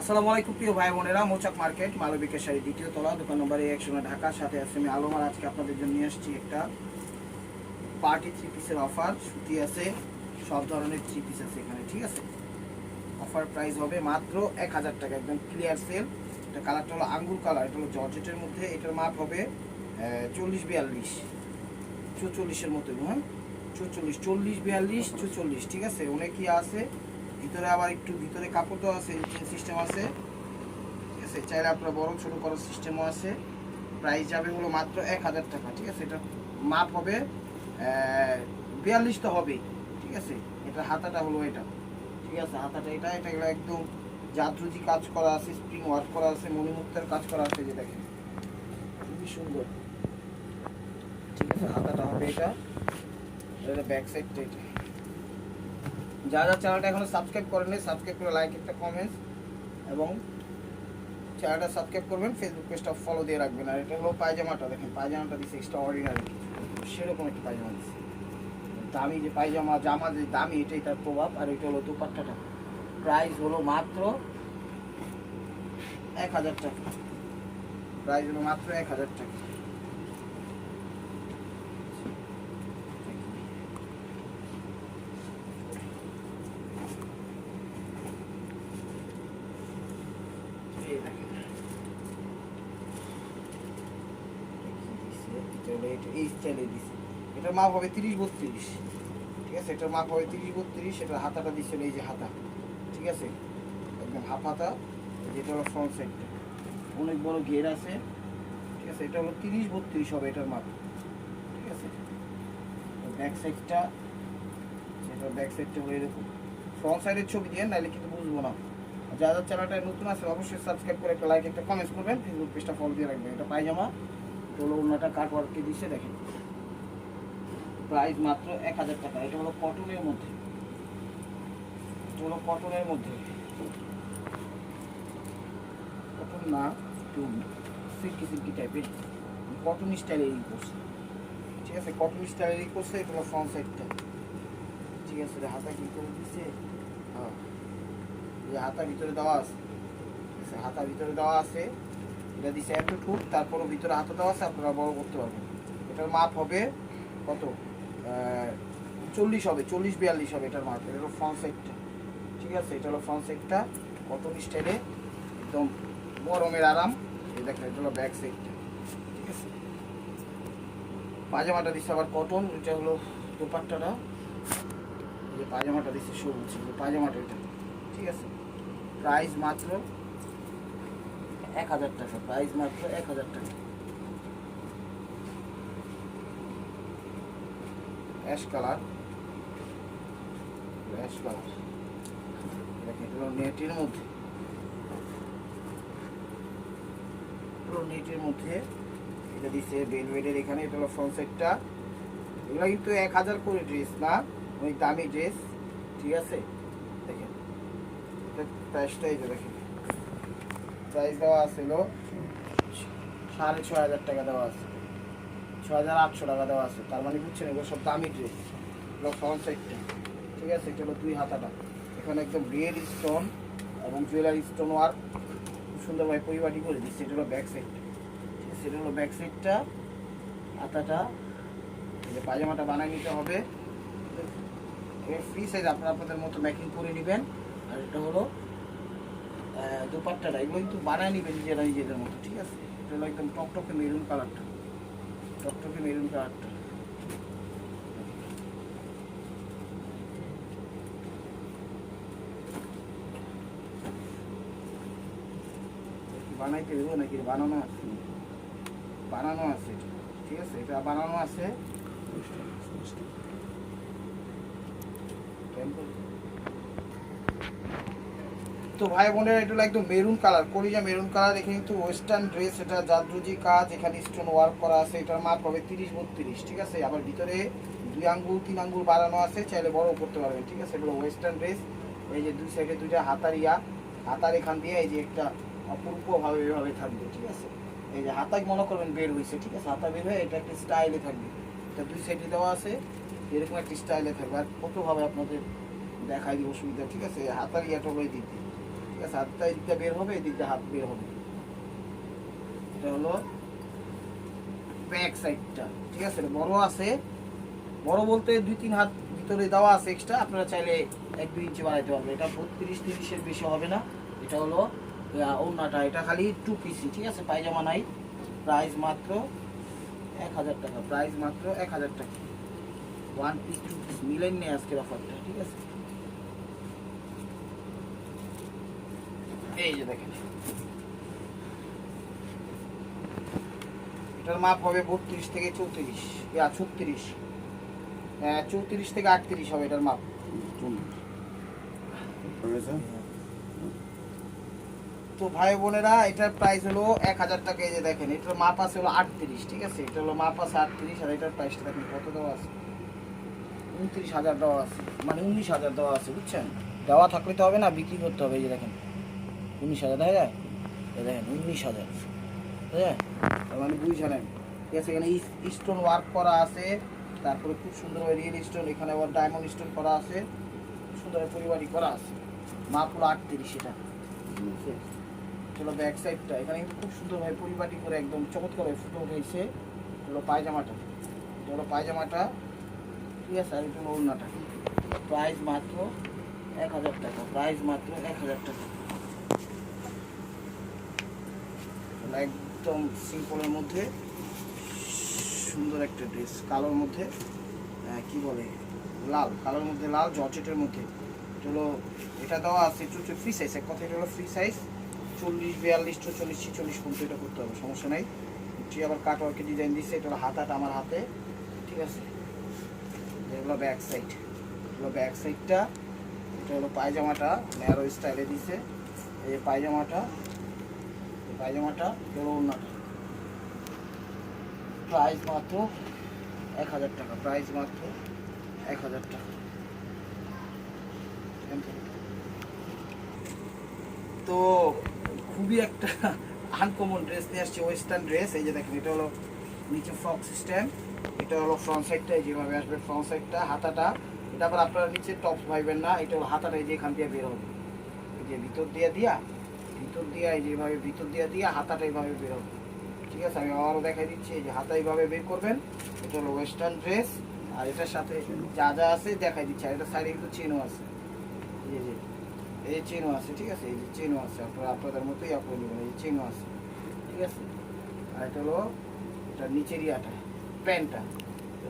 আসসালামু আলাইকুম, প্রিয় ভাই বোনেরা। মোচাক মার্কেট মালবিকের শাড়ি দ্বিতীয় তলা, দোকান নম্বর একশো ঢাকার সাথে আছে আমি আলমার আজকে আপনাদের জন্য নিয়ে আসছি একটা পার্টি থ্রি পিসের অফার। সুতি আছে, সব ধরনের থ্রি পিস আছে এখানে, ঠিক আছে? অফার প্রাইস হবে মাত্র এক হাজার টাকা, একদম ক্লিয়ার সেল এটা কালারটা হলো আঙ্গুর কালার, এটা হলো জর্জেটের মধ্যে। এটার মাপ হবে চল্লিশ বিয়াল্লিশ। চুচল্লিশের মতো হ্যাঁ? চুচল্লিশ, চল্লিশ বিয়াল্লিশ, চুচল্লিশ, ঠিক আছে? অনেকই আছে। ভিতরে আবার একটু ভিতরে কাপড় দেওয়া আছে চেন সিস্টেম আছে। ঠিক আছে, চাইলে আপনার বড় ছোট করার সিস্টেমও আছে। প্রাইস যাবে হলো মাত্র এক হাজার টাকা, ঠিক আছে? এটা মাপ হবে বিয়াল্লিশ তো হবেই, ঠিক আছে? এটা হাতাটা হলো এটা, ঠিক আছে? হাতাটা এটা এটা একদম জাদ্রুজি কাজ করা আছে স্প্রিং ওয়ার্ক করা আছে, মণিমুক্তার কাজ করা আছে যে দেখেন খুবই সুন্দর। ঠিক আছে, হাতাটা হবে এটা এটা ব্যাক সাইডটা এটা। যারা যারা চ্যানেলটা এখনও সাবস্ক্রাইব করেনি সাবস্ক্রাইব করে লাইক একটা কমেন্টস এবং চ্যানেলটা সাবস্ক্রাইব করবেন ফেসবুক পেজটা ফলো দিয়ে রাখবেন। আর এটা হলো পায়জামাটা, দেখেন পায়জামাটা দিচ্ছে এক্সট্রা অর্ডিনারি সেরকম একটা পায়জামা দিচ্ছে দামি যে পায়জামা, জামা যে দামি, এটাই তার প্রভাব। আর এটা হলো দুপাট্টাটা। প্রাইস হলো মাত্র এক হাজার টাকা। প্রাইস হলো মাত্র এক হাজার টাকা এই দেখেন। এটা হলো এটা- এই স্টাইলে দিছে এটার মাপ হবে তিরিশ বত্রিশ। ঠিক আছে? এটার মাপ হবে তিরিশ বত্রিশ, এটার হাতাটা দিচ্ছে এই যে হাতা। ঠিক আছে? একদম হাফ হাতা, যেটা হলো ফ্রন্ট সাইডটা অনেক বড় ঘের আছে। ঠিক আছে? এটা হলো তিরিশ বত্রিশ হবে এটার মাপ। ঠিক আছে? ব্যাক সাইডটা এটা ব্যাক সাইডটা হলো এরকম। ফ্রন্ট সাইডের ছবি দিয়ে, নাহলে কিন্তু বুঝব না। যারা চ্যানেলটা নতুন আছে অবশ্যই সাবস্ক্রাইব করে একটা লাইক একটা কমেন্টস করবেন। ফেসবুক পেজটা ফলো দিয়ে রাখবেন। এটা পায়জামা। তো হলো অন্যটা কাট ওয়ার্কে দিচ্ছে দেখেন। প্রাইস মাত্র এক হাজার টাকা। এটা হলো কটনের মধ্যে। হলো কটনের মধ্যে। কটন না একটু সিল্কি সিল্কি টাইপের। কটন স্টাইলেরই করছে। ঠিক আছে কটন স্টাইলেরই করছে এটা হলো ফ্রন্ট সাইডটা ঠিক আছে হাতা কি করে দিচ্ছে হ্যাঁ। হাতা ভিতরে দেওয়া আছে, হাতা ভিতরে দেওয়া আছে। এটা দিচ্ছে এতটুক তারপরও ভিতরে হাতা দেওয়া আছে আপনারা বড় করতে পারবেন। এটার মাপ হবে কত? চল্লিশ হবে, চল্লিশ বিয়াল্লিশ হবে এটার মাপ এটা হলো ফ্রন্ট সাইডটা ঠিক আছে? এটা হলো ফ্রন্ট সাইডটা কটন স্টাইলে একদম গরমের আরাম, এই দেখেন, এটা হলো ব্যাক সাইডটা ঠিক আছে? পাজামাটা দিচ্ছে আবার কটন এটা হলো দোপাট্টাটা। যে পাজামাটা দিচ্ছে সবুজ পাজামাটা এটা। ঠিক আছে? প্রাইস মাত্র এক হাজার টাকা প্রাইস মাত্র এক হাজার টাকা। অ্যাশ কালার অ্যাশ কালার দেখেন এগুলো নেটের মধ্যে। পুরো নেটের মধ্যে। এটা দিচ্ছে বেলভেটের এখানে, এটা হলো ফ্রন্ট সাইডটা এগুলো কিন্তু এক হাজার করে ড্রেস না, ওই দামি ড্রেস ঠিক আছে? দেখেন, এটা প্রাইসটা এই দেখেন। প্রাইস দেওয়া আছিল সাড়ে ছয় হাজার টাকা দেওয়া আছে। ছ হাজার আটশো টাকা দেওয়া আছে। তার মানে বুঝছেন, এগুলো সব দামি ড্রেস এগুলো ফ্রন্ট সাইডটা ঠিক আছে? এটা হলো দুই হাতাটা। এখানে একদম রিয়েল স্টোন এবং জুয়েলারি স্টোন ওয়ার্ক খুব সুন্দরভাবে পরিপাটি করে দিচ্ছে। এটা হলো ব্যাক সাইডটা ঠিক আছে? হলো ব্যাক সাইডটা হাতাটা। যে পাজামাটা বানায় নিতে হবে। ফ্রি সাইজ আপনারা আপনাদের মতো মেকিং করে নেবেন। আর এটা হলো দোপাট্টাটা। এগুলো কিন্তু বানায় নেবেন নিজেরা নিজেদের মতো। ঠিক আছে? এটা হলো একদম টকটকে মেরুন কালারটা টকটকে মেরুন কালারটা কি বানাইতে দেবো নাকি বানানো আছে বানানো আছে এটা। ঠিক আছে এটা বানানো আছে তো ভাই বোনের এটা হলো একদম মেরুন কালার কলিজা মেরুন কালার এখানে কিন্তু ওয়েস্টার্ন ড্রেস এটা জাদরুজি কাজ, এখানে স্টোন ওয়ার্ক করা আছে, এটার মাপ হবে তিরিশ বত্রিশ, ঠিক আছে? আবার ভিতরে দুই আঙ্গুল, তিন আঙ্গুল বাড়ানো আছে, চাইলে বড় করতে পারবেন, ঠিক আছে? এগুলো ওয়েস্টার্ন ড্রেস এই যে দুই সাইডে দুইটা হাতার ইয়া, হাতার এখান দিয়ে এই যে একটা অপূর্বভাবে এভাবে থাকবে, ঠিক আছে? এই যে হাতায় মনে করবেন বের হয়েছে ঠিক আছে? হাতা বের হয়ে এটা একটা স্টাইলে থাকবে, এটা দুই সাইডে দেওয়া আছে, এরকম একটা স্টাইলে থাকবে, আর কতভাবে আপনাদের দেখাই দিব অসুবিধা ঠিক আছে? হাতার ইয়াটা হয়ে দিতে আছে হাতটা এই দিকটা বের হবে এই দিকটা হাত বের হবে। এটা হলো ব্যাক সাইডটা ঠিক আছে? বড় আছে। বড় বলতে দুই তিন হাত ভিতরে দেওয়া আছে এক্সট্রা আপনারা চাইলে এক দুই ইঞ্চি বাড়াইতে পারবেন। এটা বত্রিশ তিরিশের বেশি হবে না। এটা হলো আহ, ওড়নাটা। এটা খালি টু পিসি ঠিক আছে? পায়জামা নাই। প্রাইস মাত্র এক হাজার টাকা। প্রাইস মাত্র এক হাজার টাকা। ওয়ান পিস টু পিস মিলেন নেই আজকের অফারটা ঠিক আছে? এই দেখেন। এটার মাপ হবে বত্রিশ থেকে চৌত্রিশ। ছত্রিশ। হ্যাঁ চৌত্রিশ থেকে আটত্রিশ হবে এটার মাপ। তো ভাই বোনেরা, এটার প্রাইস হলো এক হাজার টাকা। এই যে দেখেন, এটার মাপ আছে হলো আটত্রিশ, ঠিক আছে? এটা হলো মাপ আছে আটত্রিশ, আর এটার প্রাইসটা দেখেন কত দেওয়া আছে? উনত্রিশ হাজার দেওয়া আছে। মানে উনিশ হাজার দেওয়া আছে, বুঝছেন? দেওয়া থাকলে তো হবে না, বিক্রি করতে হবে, এই যে দেখেন। উনিশ হাজার দেখা যায় দেখেন, উনিশ হাজার হ্যাঁ তার মানে বুঝে নেন। ঠিক আছে, এখানে স্টোন ওয়ার্ক করা আছে, তারপরে খুব সুন্দর রিয়েল স্টোন এখানে আবার ডায়মন্ড স্টোন করা আছে সুন্দর পরিবারই করা আছে। মাপ হলো আটত্রিশ এটা। চলো ব্যাক সাইডটা এখানে খুব সুন্দরভাবে পরিপাটি করে একদম চমৎকার ফুটো উঠেছে। হলো পায়জামাটা এটা পায়জামাটা, ঠিক আছে, আর এটা হলো ওড়নাটা। প্রাইস মাত্র এক হাজার টাকা প্রাইস মাত্র এক হাজার টাকা। একদম সিম্পলের মধ্যে, সুন্দর একটা ড্রেস কালোর মধ্যে কি বলে, লাল, কালোর মধ্যে লাল, জর্জেটের মধ্যে। হলো, এটা দেওয়া আছে চুচু ফ্রি সাইজ এক কথা এটা হলো ফ্রি সাইজ চল্লিশ, বিয়াল্লিশ চল্লিশ ছিচল্লিশ পর্যন্ত এটা করতে হবে, সমস্যা নাই। এটি আবার কাটওয়ার্কের ডিজাইন দিচ্ছে এটা হলো হাতাটা আমার হাতে, ঠিক আছে? এগুলো ব্যাক সাইড এগুলো ব্যাক সাইডটা এটা হলো পায়জামাটা ন্যারো স্টাইলে দিছে, এই পায়জামাটা পায়জামাটা হলো ওড়নাটা প্রাইস মাত্র এক হাজার টাকা প্রাইস মাত্র এক হাজার টাকা। তো খুবই একটা আনকমন ড্রেস নিয়ে আসছে ওয়েস্টার্ন ড্রেস এই যে দেখেন, এটা হলো নিচে ফ্রক সিস্টেম এটা হলো ফ্রন্ট সাইডটা যেভাবে আসবে ফ্রন্ট সাইডটা হাতাটা। এটা আবার আপনারা নিচে টপ ভাইবেন না, এটা হলো হাতাটা এই যে এখান দিয়ে বের হবে। এই যে ভিতর দিয়ে দিয়া ভিতর দিয়ে যেভাবে ভিতর দিয়ে দিয়া হাতাটা এইভাবে বের হবে। ঠিক আছে? আমি আবারও দেখাই দিচ্ছি, এই যে হাতা এইভাবে বের করবেন। এটা হলো ওয়েস্টার্ন ড্রেস আর এটার সাথে যা যা আছে দেখাই দিচ্ছি। আর এটার সাইডে কিন্তু চেনও আছে। এই যে, এই চেনও আছে, ঠিক আছে? এই যে চেনও আছে। আপনারা, আপনাদের মতোই আপনি নেবেন। এই চেনও আছে। ঠিক আছে? আর এটা হলো, এটা নিচের ইয়াটা প্যান্টটা।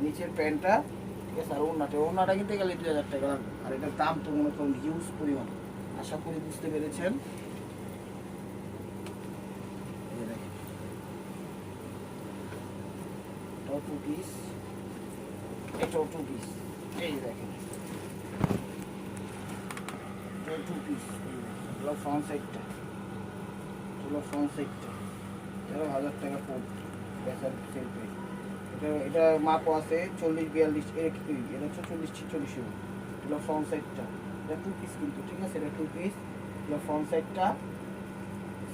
নিচের প্যান্টটা, ঠিক আছে? আর ওড়নাটা ওড়নাটা কিনতে গেলে দুই হাজার টাকা লাগবে। আর এটার দাম তো মনে করুন হিউজ পরিমাণ। আশা করি বুঝতে পেরেছেন এই যে দেখেন। এটাও টু পিস। এটাও টু পিস। এই দেখেন। Two piece. হলো ফ্রন্ট সাইডটা হলো ফ্রন্ট সাইডটা তেরো হাজার টাকা পড়বে। বেচার সেলফে এটা এটা মাপও আছে চল্লিশ, বিয়াল্লিশ কি এটা হচ্ছে চল্লিশ, ছিচল্লিশ এগুলো। ফ্রন্ট সাইডটা এটা টু পিস কিন্তু, ঠিক আছে? এটা টু পিস এগুলো ফ্রন্ট সাইডটা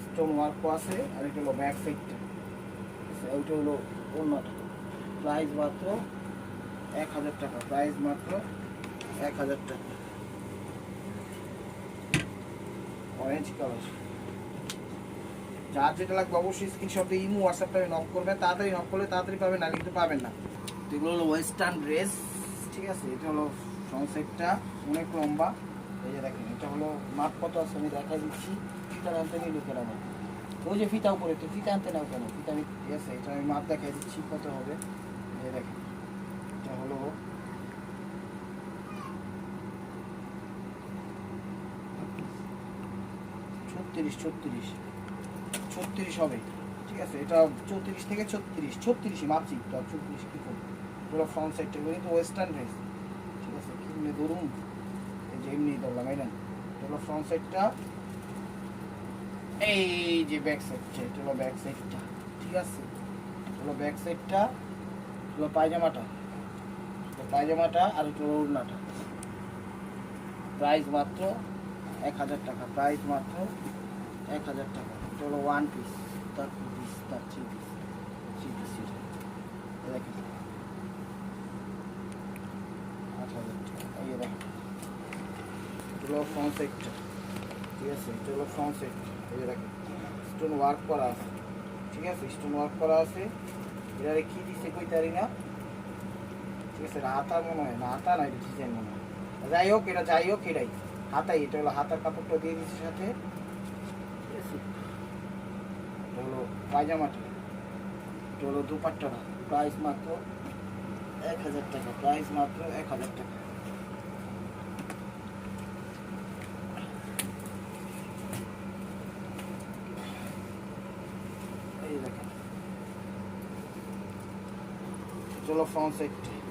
স্টোন ওয়ার্কও আছে। আর এটা হলো ব্যাক সাইডটা ওইটা হলো অন্যটা। প্রাইস মাত্র এক হাজার টাকা, প্রাইস মাত্র এক হাজার টাকা। অরেঞ্জ কালার যার যেটা লাগবে অবশ্যই স্ক্রিনশট দিয়ে ইমো হোয়াটসঅ্যাপটা নক করবেন তাড়াতাড়ি নক করলে তাড়াতাড়ি পাবেন, না কিন্তু পাবেন না। এগুলো হলো ওয়েস্টার্ন ড্রেস ঠিক আছে? এটা হলো সাইডটা অনেক লম্বা। এই যে দেখেন, এটা হলো মাপ কত আছে আমি দেখাই দিচ্ছি। ফিতা আনতে নিয়ে লোকের আমার ওই যে ফিতা উপরে, তো ফিতা আনতে নাও কেন? ফিতা আমি, ঠিক আছে, এটা আমি মাপ দেখাই দিচ্ছি কত হবে। এই দেখেন এটা হলো ছত্রিশ ছত্রিশ। ছত্রিশ হবে, ঠিক আছে? এটা চৌত্রিশ থেকে ছত্রিশ, ছত্রিশই মাপছি তো চৌত্রিশ কী করব? পুরো ফ্রন্ট সাইডটা কিন্তু ওয়েস্টার্ন ড্রেস ঠিক আছে? কিনলে ধরুন, এই যে এমনি ধরলাম, এই না ফ্রন্ট সাইডটা এই যে ব্যাক সাইডটা এটা হলো ব্যাক সাইডটা ঠিক আছে? হলো ব্যাক সাইডটা হলো পায়জামাটা। পায়জামাটা আর হলো ওড়নাটা। প্রাইস মাত্র এক হাজার টাকা। প্রাইস মাত্র এক হাজার টাকা। এটা হলো ওয়ান পিস তার টু পিস তার থ্রি পিস থ্রি পিস দেখেন। আট হাজার টাকা। এই দেখেন। এগুলো ফ্রন্ট সাইডটা ঠিক আছে? এটা হলো ফ্রন্ট স্টোন ওয়ার্ক করা আছে। ঠিক আছে? স্টোন ওয়ার্ক করা আছে। এটারে কি দিছে কইতারি না ঠিক আছে হাতা মনে হয় না হাতা না এটা মনে হয় যাই হোক এটা যাই হোক এটাই হাতাই এটা হলো হাতার কাপড়টা দিয়ে দিচ্ছে সাথে এটা হলো পায়জামাটা এটা হলো দুপাট্টাটা প্রাইস মাত্র এক হাজার টাকা প্রাইস মাত্র এক হাজার টাকা এই দেখেন চলো ফ্রন্ট সাইড ঠিক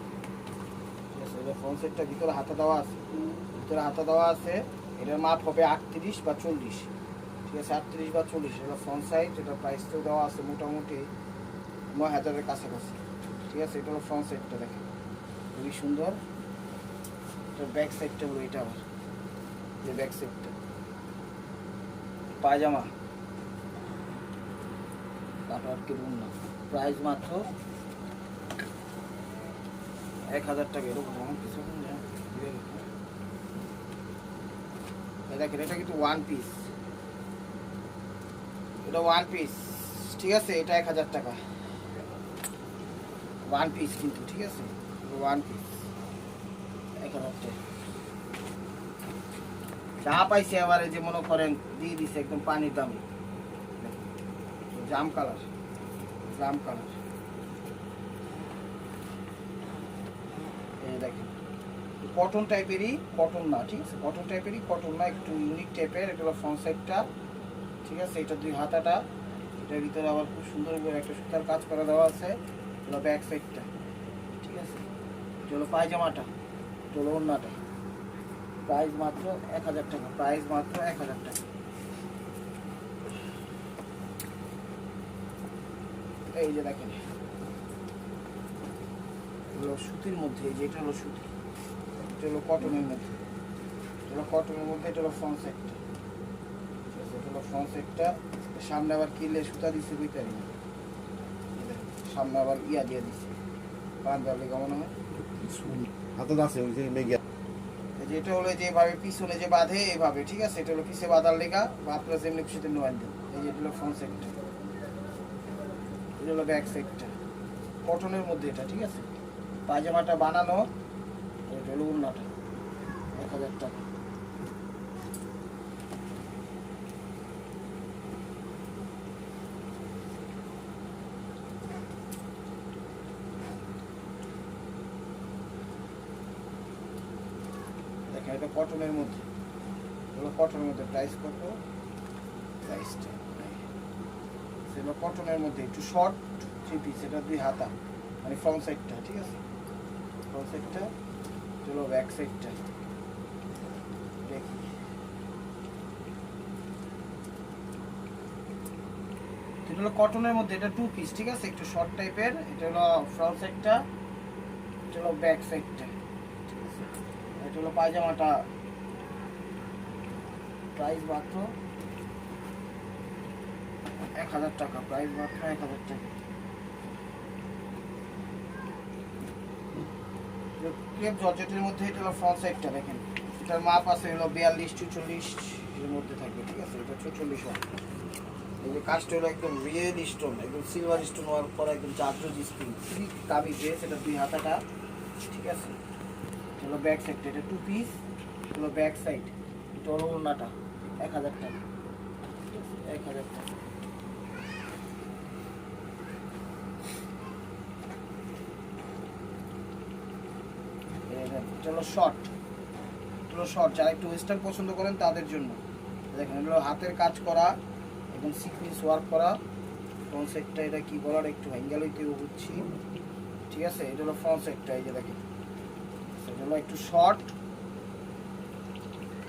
আছে এটা ফ্রন্ট সাইডটা ভিতরে হাতে দেওয়া আছে। ভিতরে হাতে দেওয়া আছে, এটার মাপ হবে আটত্রিশ বা চল্লিশ। ঠিক আছে, আটত্রিশ বা চল্লিশ। এটা ফ্রন্ট সাইড এটা প্রাইস তো দেওয়া আছে মোটামুটি নয় হাজারের কাছাকাছি। ঠিক আছে, এটা হলো ফ্রন্ট সাইডটা দেখেন। খুবই সুন্দর। এটা ব্যাক সাইডটা হলো এটা আবার। যে ব্যাক সাইডটা পায়জামা। কাটওয়ার্কে না। প্রাইস মাত্র এক হাজার টাকা এরকম আমার কিছু নেই। এই দেখেন এটা কিন্তু ওয়ান পিস এটা ওয়ান পিস ঠিক আছে এটা এক হাজার টাকা ওয়ান পিস কিন্তু ঠিক আছে ওয়ান পিস এক হাজার টাকা যা পাইছে এবারে যে মনে করেন দিয়ে দিছে একদম পানির দামে জাম কালার জাম কালার এই দেখেন কটন টাইপেরই কটন না, ঠিক আছে? কটন টাইপেরই কটন না, একটু ইউনিক টাইপের এটা হলো ফ্রন্ট সাইডটা ঠিক আছে? এটা দুই হাতাটা, এটার ভিতরে আবার খুব সুন্দর একটা সুতার কাজ করা দেওয়া আছে হলো ব্যাক সাইডটা ঠিক আছে? এটা হলো পায়জামাটা, এটা হলো ওড়নাটা। প্রাইস মাত্র এক হাজার টাকা প্রাইস মাত্র এক হাজার টাকা। এই যে দেখেন, এগুলো সুতির মধ্যে, এই যে এটা হলো সুতি। এটা হলো কটনের মধ্যে। এটা হলো কটনের মধ্যে এটা হলো ফ্রন্ট আছে এটা হলো ফ্রন্ট সাইডটা সামনে আবার কিলে সুতা দিচ্ছে বুঝতে সামনে আবার ইয়া দিয়ে দিচ্ছে পাঞ্জাবি কেমন হয়। হাতে আছে ওই যে মেঘিয়া এই যে এটা হলো যেভাবে পিছনে যে বাঁধে এভাবে ঠিক আছে? এটা হলো পিছে বাঁধার লেখা বা আপনারা যেমনি খুশিতে নোয়ান দেন। এই যে এটা হলো ফ্রন্ট সাইডটা এটা হলো ব্যাক সাইডটা কটনের মধ্যে এটা ঠিক আছে? পায়জামাটা বানানো এটা এটা কটনের মধ্যে। এগুলো কটনের মধ্যে প্রাইস কত? প্রাইসটা সেগুলো কটনের মধ্যে একটু শর্ট থ্রি পিস এটা দুই হাতা। মানে ফ্রন্ট সাইডটা ঠিক আছে? ফ্রন্ট সাইডটা চলো ব্যাক সাইডটা দেখি। এটা হলো কটনের মধ্যে, এটা টু পিস ঠিক আছে? একটু শর্ট টাইপের এটা হলো ফ্রন্ট সাইডটা এটা হলো ব্যাক সাইডটা এটা হলো পায়জামাটা। প্রাইস মাত্র এক হাজার টাকা প্রাইস মাত্র এক হাজার টাকা। ক্রেপ জর্জেটের মধ্যে এটা হলো ফ্রন্ট সাইডটা দেখেন। এটার মাপ আছে হলো বিয়াল্লিশ চুচল্লিশ এর মধ্যে থাকবে, ঠিক আছে? এটা চুচল্লিশ হয় এই যে কাজটা হলো একদম রিয়েল স্টোন একদম সিলভার স্টোন ওয়ার্ক করা, একদম জাদ্রজি স্প্রিং খুবই দামি ড্রেস এটা দুই হাতাটা, ঠিক আছে? হলো ব্যাক সাইডটা এটা টু পিস হলো ব্যাক সাইড এটা হলো ওড়নাটা, এক হাজার টাকা। এক হাজার টাকা। এটা হলো শর্ট হলো শর্ট যারা একটু ওয়েস্টার্ন পছন্দ করেন তাদের জন্য। দেখেন, এগুলো হাতের কাজ করা একদম সিকুয়েন্স ওয়ার্ক করা। ফ্রন্ট সাইডটা এটা কি বলার একটু অ্যাঙ্গেল হইতে বুঝছি। ঠিক আছে? এটা হলো ফ্রন্ট সাইডটা এই যে দেখেন। এটা হলো একটু শর্ট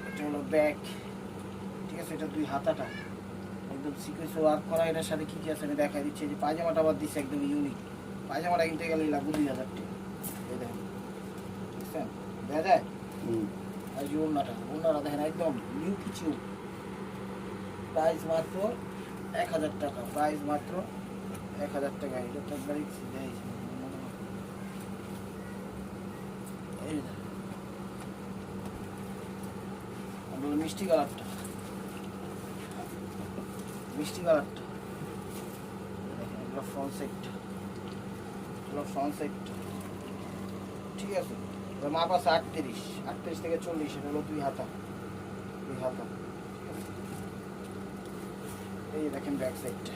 এটা হলো ব্যাক ঠিক আছে? এটা দুই হাতাটা। একদম সিকুয়েন্স ওয়ার্ক করা, এটার সাথে কি কি আছে আমি দেখাই দিচ্ছি। যে পায়জামাটা আবার দিচ্ছে একদম ইউনিক পায়জামাটা কিনতে গেলে লাগবে দুই হাজার দেখা যায় আর যে ওড়নাটা ওড়নাটা দেখেন একদম নিউ কিছু। প্রাইস মাত্র এক হাজার টাকা প্রাইস মাত্র এক হাজার টাকা। এটা তো একবারই মিষ্টি কালারটা। মিষ্টি কালারটা। ফ্রন্ট সাইডটা ফ্রন্ট সাইডটা ঠিক আছে? মাপ আছে আটত্রিশ। আটত্রিশ থেকে চল্লিশ, এটা হলো দুই হাতা। দুই হাতা। এই দেখেন ব্যাক সাইডটা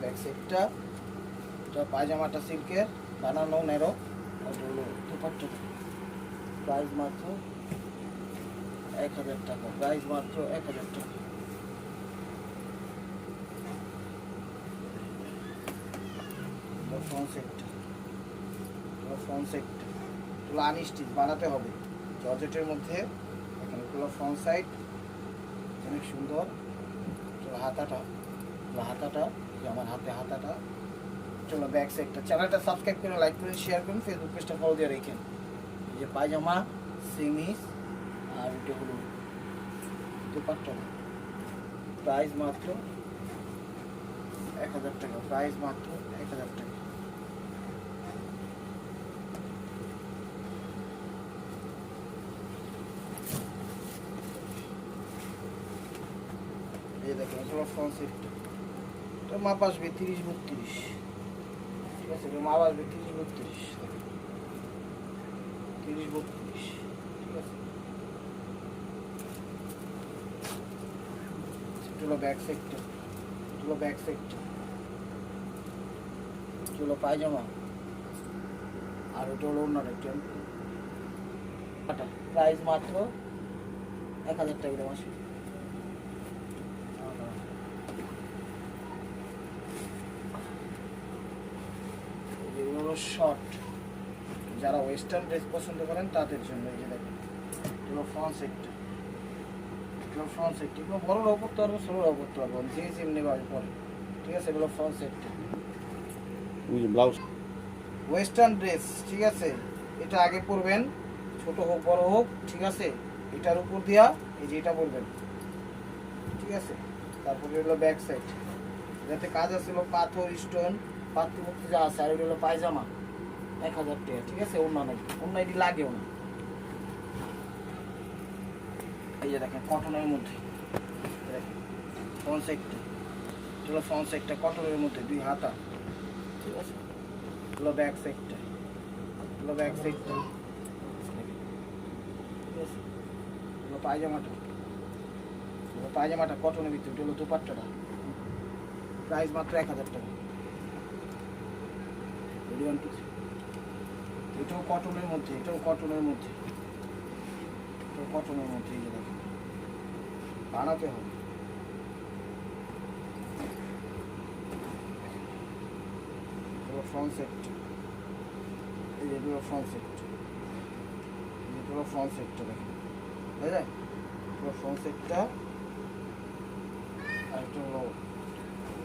ব্যাক সাইডটা এটা পায়জামাটা সিল্কের, বানানো নেরো দুপাট্টা। প্রাইস মাত্র এক হাজার টাকা। প্রাইস মাত্র এক হাজার টাকা। ফ্রন্ট সেটটা ফ্রন্ট সেটটা এগুলো আনস্টিচ বানাতে হবে। জর্জেটের মধ্যে এখানে এগুলো ফ্রন্ট সাইড অনেক সুন্দর। হাতাটা হাতাটা আমার হাতে হাতাটা। চলো ব্যাক সাইডটা চ্যানেলটা সাবস্ক্রাইব করে লাইক করুন শেয়ার করুন ফেসবুক পেজটা ফলো দিয়ে রেখেন। এই যে পায়জামা সিমিস আর এটা হলো দুপাট্টা প্রাইস মাত্র এক হাজার টাকা প্রাইস মাত্র এক হাজার টাকা এই দেখেন এটা ফ্রন্ট সিটটা এটা মাপ তিরিশ বত্রিশ। ঠিক আছে মাপ আসবে তিরিশ বত্রিশ। তিরিশ বত্রিশ, ঠিক আছে। হলো ব্যাক সেক্টর হলো ব্যাক সেক্টর এটা পায়জামা। আর ওটা হলো অন্য একটা প্রাইস মাত্র এক হাজার টাকা দাম আসবে এগুলো হলো শর্ট যারা ওয়েস্টার্ন ড্রেস পছন্দ করেন তাদের জন্য এই যে দেখেন এগুলো ফ্রন্ট সেক্টর এগুলো ফ্রন্ট সেক্টর এগুলো বড়রাও করতে পারব ছোটরাও করতে পারব যে যেমনি ভাবে পরে ঠিক আছে? এগুলো front sector blouse western dress ঠিক আছে? এটা আগে পরবেন ছোট হোক বড় হোক ঠিক আছে? এটার উপর দিয়া এই যে এটা পরবেন ঠিক আছে? তারপরে হলো ব্যাক সাইড যাতে কাজ আছে হলো পাথর স্টোন মুক্তি যা আছে আর এটা হলো পায়জামা। এক হাজার টাকা, ঠিক আছে? অন্য নাই, অন্য এটি লাগেও না। এই যে দেখেন, কটনের মধ্যে। দেখেন ফ্রন্ট সাইডটা এটা ফ্রন্ট সাইডটা কটনের মধ্যে, দুই হাতা। ঠিক আছে? হলো ব্যাক সাইডটা হলো ব্যাক সাইডটা আছে? পায়জামাটা। হলো পায়জামাটা, কটনের ভিতরে। এটা হলো দুপাট্টাটা। প্রাইস মাত্র এক হাজার টাকা। এটাও কটনের মধ্যে, এটাও কটনের মধ্যে। এটাও কটনের মধ্যে, এই বানাতে হবে। ফ্রন্ট সেট এই যে এগুলো ফ্রন্ট সেট এগুলো ফ্রন্ট সেটটা এগুলো ফ্রন্ট সেটটা আর হলো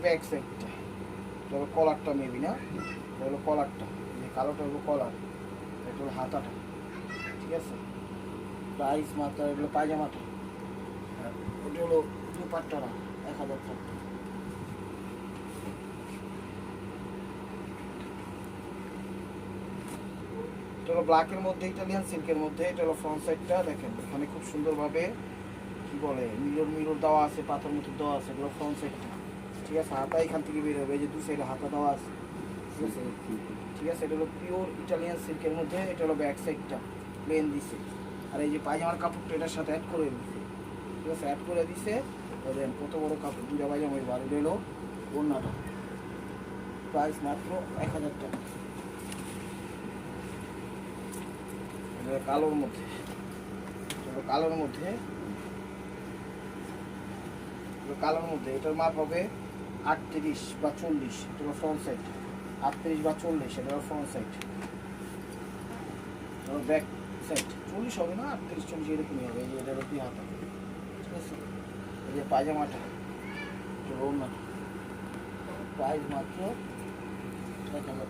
ব্যাক হলো কলারটা মেবি না? এটা হলো কলারটা এই কালোটা হলো কলার হাতাটা, ঠিক আছে? প্রাইস মাত্রা এগুলো পায়জামাটা আর ওটা হলো দুপাট্টাটা এক হাজার টাকা। এটা হলো ব্ল্যাকের মধ্যে ইটালিয়ান সিল্কের মধ্যে, এটা হলো ফ্রন্ট সাইডটা দেখেন, এখানে খুব সুন্দরভাবে, কি বলে মিরর মিরর দেওয়া আছে পাথর মতো দেওয়া আছে, এগুলো ফ্রন্ট সাইডটা ঠিক আছে, হাতা এখান থেকে বের হবে, এই যে দু সাইডে হাতা দেওয়া আছে। ঠিক আছে ঠিক আছে এটা হলো পিওর ইটালিয়ান সিল্কের মধ্যে, এটা হলো ব্যাক সাইডটা প্লেন দিছে আর এই যে পায়জামার কাপড়টা, এটার সাথে অ্যাড করে দিছে। ঠিক আছে অ্যাড করে দিছে। দেন, কত বড় কাপড় দুটা পায়জামা এবার, এটা হলো ওড়নাটা। প্রাইস মাত্র এক হাজার টাকা। কালোর মধ্যে। কালোর মধ্যে। কালোর মধ্যে, এটার মাপ হবে আটত্রিশ বা চল্লিশ। এটা ফ্রন্ট সাইড আটত্রিশ বা চল্লিশ, এটা ফ্রন্ট সাইড ব্যাক সাইড চল্লিশ হবে না, আটত্রিশ, চল্লিশ এরকমই হবে, এই যে এটা হলো দুই হাতা ঠিক আছে? এই যে পায়জামাটা ওড়নাটা প্রাইস মাত্র এক হাজার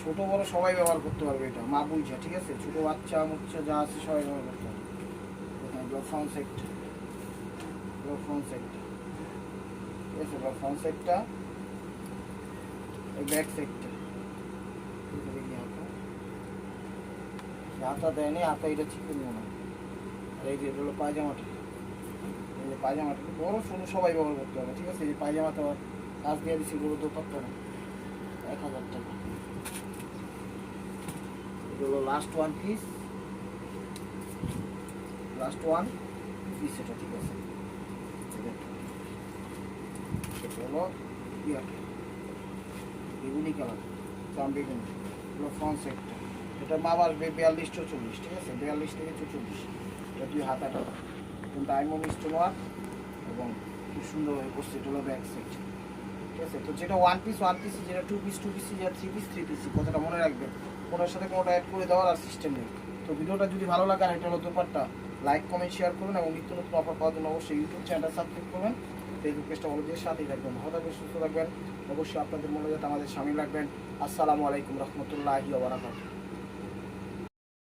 ছোট, বড় সবাই ব্যবহার করতে পারবে এটা মা বুঝা ঠিক আছে? ছোট বাচ্চা মুচ্ছা যা আছে সবাই ব্যবহার করতে পারবে। দেখেন এগুলো ফ্রন্ট সাইডটা এগুলো ঠিক আছে এগুলো ফ্রন্ট সাইডটা এই ব্যাক সাইডটা ঠিক দেখি হালকা হাতা। দেয়নি, হাতা এটা চিকেন মনে হয়। আর এই যে, এটা হলো পায়জামাটা এই যে পায়জামাটা বড়, সরু সবাই ব্যবহার করতে হবে ঠিক আছে? এই পায়জামাটা কাজ দিয়ে দিচ্ছি বড় দোপাত্তা না। এক হাজার টাকা। এটা হলো last one piece last one piece এটা, ঠিক আছে এটা এটা হলো বেগুনি কালার। জাম বেগুনি হলো ফ্রন্ট সেটটা এটা মাপ আসবে বিয়াল্লিশ চৌচল্লিশ, ঠিক আছে? বিয়াল্লিশ থেকে চৌচল্লিশ। এটা দুই হাতাটা কিন্তু আইমো মিস্টোনোয়ার এবং খুব সুন্দর হয়ে করছে এটা হলো ব্যাক সাইড ঠিক আছে? তো যেটা ওয়ান পিস ওয়ান পিস যেটা টু পিস টু পিস যেটা থ্রি পিস থ্রি পিস কথাটা মনে রাখবেন। কোনোটার সাথে কোনোটা অ্যাড করে দেওয়ার আর সিস্টেম নেই। তো ভিডিওটা যদি ভালো লাগে এটা হলো দোপারটা লাইক কমেন্ট শেয়ার করুন এবং নিত্য নতুন অফার পাওয়ার জন্য অবশ্যই ইউটিউব চ্যানেলটা সাবস্ক্রাইব করবেন। ফেসবুক পেজটা অনুযায়ী সাথেই থাকবেন, ভালো থাকবেন, সুস্থ থাকবেন। অবশ্যই আপনাদের মনে যাতে আমাদের সামিল রাখবেন। আসসালামু আলাইকুম রহমতুল্লাহি ওয়া বারাকাতুহু।